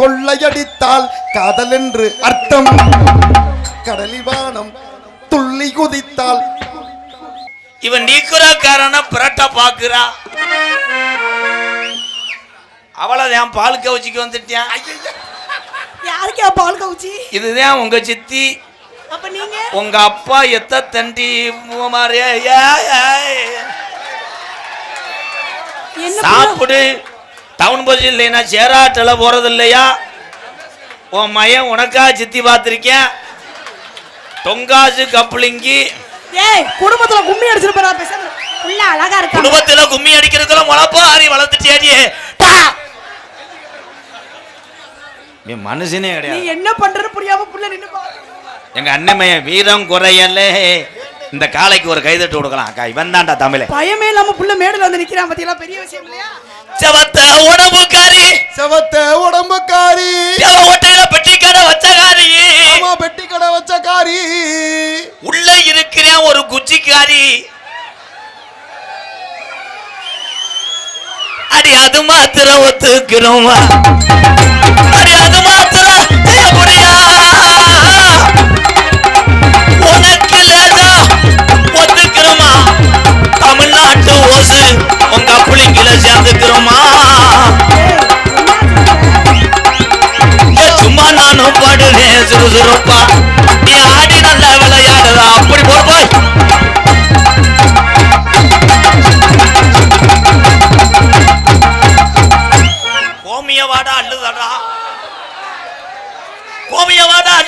குதித்தால் காதல் என்று அர்த்தம். கடலிவானம் துள்ளி குதித்தால். இவன் நீக்குறாக்காரன பிரட்ட பாக்குறா அவ்வளவுதான் பால் கவுச்சிக்கு வந்துட்டான் யாருக்கா பால் கவுச்சி? இதுதான் உங்க சித்தி. அப்ப நீங்க? உங்க அப்பா எத்த தண்டி மூமாரியா என்ன சாப்பிடு. டவுன் பஸ் இல்லைன்னா சேராட்டில் போறது இல்லையா உன் மயன் உனக்கா சித்தி பார்த்துருக்கேன். தொங்காசு கப்ளிங்கி ஏய் குடும்பத்துல கும்மி அடிச்சிட்டு போறா பேசாம உள்ள அழகா இருக்கா? குடும்பத்துல கும்மி அடிக்கிறதுக்குள்ள முளப்பாரி வளர்த்துட்டியாடியே பா நீ? மனுஷனே நீ கிடையாது. என்ன பண்றன்னு புரியாம புள்ள நின்னு. எங்க அண்ணமைய வீரம் குறையல. இந்த காளைக்கு ஒரு கைதட்டு கொடுக்கலாம். அக்கா இவன் தான்டா தமிழ. பயமே இல்லாம புள்ள மேடையில வந்து நிக்கிறான் பாத்தீங்களா பெரிய விஷயம் இல்லையா? செவத்த உடம்புக்காரி. செவத்த உடம்புக்காரி. ஓட்டையில பெட்டி கடை வச்சகாரி. ஆமா பெட்டி கடை வச்ச காரி உள்ள இருக்கிறேன் ஒரு குச்சிக்காரி. அடி அது மாத்திரம் ஒத்துக்கிறோமா?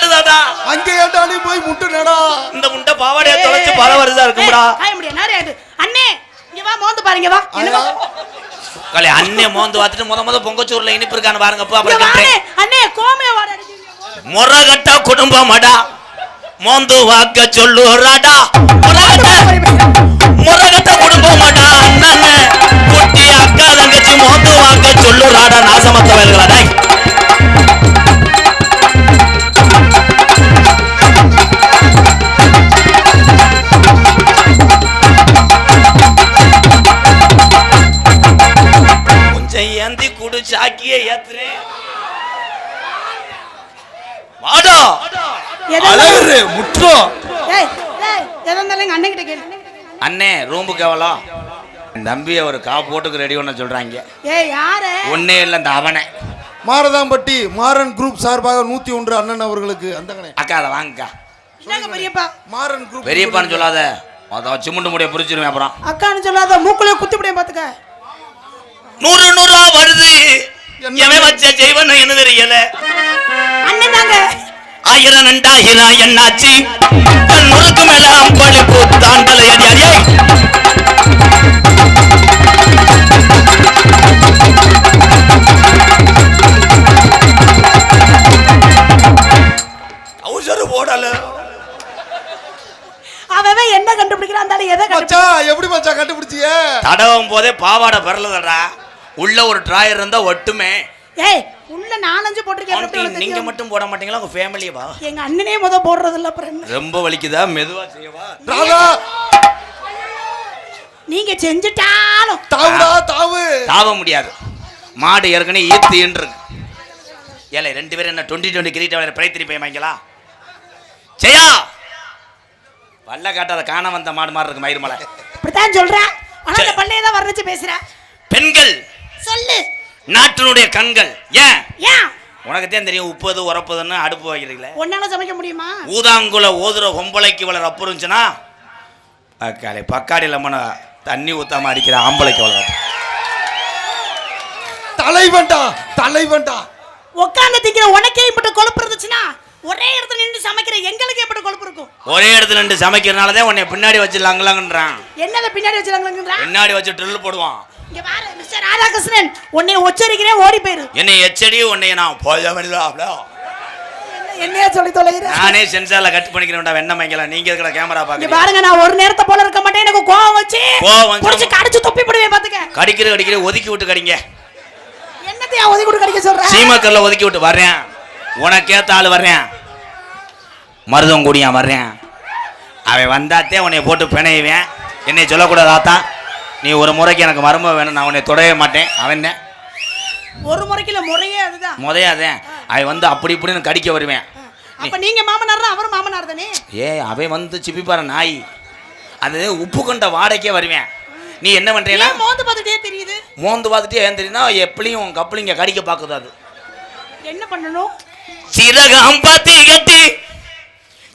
அள்ளுதாடா அங்கே ஏண்டா நீ போய் முட்டுனடா? இந்த முண்டை பாவாடைய தொலைச்சு பல வருஷம் இருக்கும்டா. காய முடியாது. நேரம் ஆகுது அண்ணே இங்க வா மோந்து பாருங்க வா. என்ன? கலை அண்ணே மோந்து பார்த்துட்டு முத முத பொங்கச்சூர்ல இனிப்பு இருக்கான்னு பாருங்க அப்ப இங்க அப்புறம் அண்ணே கோமைய வாட அடிக்கிறீங்க முறகட்ட குடும்பமடா. மோந்து வாக்க சொல்லுறாடா. முறகட்ட முறகட்ட குடும்பமடா. அண்ணன் சாக்கிய ஏத்துறேன் வாடா. முற்றோம் அண்ணே ரூமுக்கு எவ்வளோ என் தம்பியை ஒரு கா போட்டுக்கு ரெடி பண்ண சொல்றாங்க. ஏய் யாரு? ஒன்னே இல்லை இந்த அவனை. மாரதாம்பட்டி மாறன் குரூப் சார்பாக நூத்தி ஒன்று அண்ணன் அவர்களுக்கு அந்த அக்கா அதை வாங்கக்கா என்னங்க பெரியப்பா? மாறன் குரூப் பெரியப்பான்னு சொல்லாத. அதான் சிமுண்டு முடிய புரிச்சிருவேன் அப்புறம். அக்கான்னு சொல்லாத மூக்குல குத்தி முடியும் பாத்துக்க. நூறு நூறா வருது? எவன் வச்ச செய்வன் என்ன தெரியல. ஆயிரம் ரெண்டாயிரம் என்னாச்சு? தன் முறுக்கு மேல அம்பளி பூத்தாண்டல அடி அடியே. அவசர போடல. அவன் என்ன கண்டுபிடிக்கிறான்? எதை எப்படி மச்சான் கண்டுபிடிச்சிய? தடவும் போதே பாவாடை பரலதடா உள்ள ஒரு டிராயர் இருந்தா ஒட்டுமே. ஏய் உள்ள நாலஞ்சு போட்டிருக்கேன். நீங்க? மட்டும் போட மாட்டீங்களா? உங்க ஃபேமிலியவா எங்க அண்ணனே முத போடுறது இல்ல அப்புறம் ரொம்ப வலிக்குதா? மெதுவா செய்யவா? ராதா நீங்க செஞ்சுட்டாலும். தாவுடா தாவு! தாவ முடியாது. மாடு ஏற்கனவே ஈத்து இருக்கு ஏலே ரெண்டு பேரும் என்ன டுவெண்ட்டி டுவெண்ட்டி கிரிக்கெட் விளையாட பிரைத்திரி பையமாங்களா ஜெயா! பல்ல காட்டாத காண வந்த மாடு மாதிரி இருக்கு மயிர்மலை இப்படித்தான் சொல்றேன் ஆனா அந்த. பள்ளையை தான் வர்ணிச்சு பேசுற. பெண்கள் சொல்லு. நாட்டினுடைய கண்கள். ஏன்? ஏன்? உனக்கு தான் தெரியும் உப்பது உரப்பதுன்னு அடுப்பு வைக்கிறீங்களே ஒன்னால சமைக்க முடியுமா? ஊதாங்குல ஓதுற பொம்பளைக்கு வளர அப்பு இருந்துச்சுன்னா அக்காளி பக்காடி லம்மனை தண்ணி ஊத்தாம அடிக்கிற ஆம்பளைக்கு வளர தலைவன்டா தலைவன்டா. உட்கார்ந்து திங்கிற உனக்கே இப்படி கொழுப்பு இருந்துச்சுன்னா ஒரே இடத்துல நின்று சமைக்கிற எங்களுக்கு எப்படி கொழுப்பு இருக்கும்? ஒரே இடத்துல நின்று சமைக்கிறனால தான் உன்னை பின்னாடி வச்சு லங்கலங்கன்றான் என்னத பின்னாடி வச்சிருக்காங்களா பின்னாடி வச்சு ட்ரில் போடுவான். இங்க பாரு மிஸ்டர் ராதாகிருஷ்ணன். உன்னை உச்சரிக்கிறேன் ஓடி போயிரு. என்னை எச்சடி உன்னை நான் போய வேண்டியதா என்னையா சொல்லி தொலைகிற? நானே சென்சார்ல கட் பண்ணிக்கிறேன்டா வெண்ண மைக்கலாம் நீங்க இருக்கிற கேமரா பாக்குறீங்க. பாருங்க நான் ஒரு நேரத்தை போல இருக்க மாட்டேன். எனக்கு கோவம் வச்சு கோவம். புடிச்சு கடிச்சு தொப்பி போடுவேன் பாத்துக்க. கடிக்கிற கடிக்கிற ஒதுக்கி விட்டு கடிங்க. என்னத்தையா ஒதுக்கி கொடு கடிக்க சொல்ற? சீமக்கல்ல ஒதுக்கி விட்டு வர்றேன். உனக்கேத்த ஆள் வர்றேன். மருதம் கூடியான் வர்றேன். அவன் வந்தாத்தே உன்னை போட்டு பிணையுவேன் என்னை சொல்லக்கூடாது ஆத்தா நீ ஒரு முறைக்கு எனக்கு மரும வேணும் நான் உன்னை தொடவே மாட்டேன். அவன் ஒரு முறைக்கு முறையே அதுதான். முதையாதேன் அவன் வந்து அப்படி இப்படின்னு கடிக்க வருவேன். அப்ப நீங்க மாமனார் அவரும் மாமனார் தானே? ஏ அவன் வந்து சிப்பிப்பார நாய். அது உப்பு கொண்ட வாடகைக்கே வருவேன். நீ என்ன பண்றீன்னா ஏன் மோந்து பார்த்துட்டே தெரியுது? மோந்து பார்த்துட்டு ஏன் தெரியுன்னா எப்படியும் கப்பலிங்க கடிக்க பார்க்குது அது. என்ன பண்ணணும்? சிறகம் பாத்தி கட்டி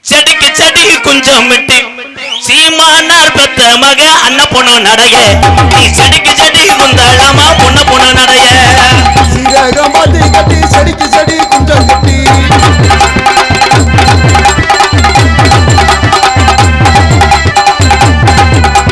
செடிக்கு செடி குஞ்சம் விட்டு சீமானார் பெத்த மக அன்ன பொண்ணு நடைய. நீ செடிக்கு செடி குந்தாளாமா பொண்ணு பொண்ணு நடைய.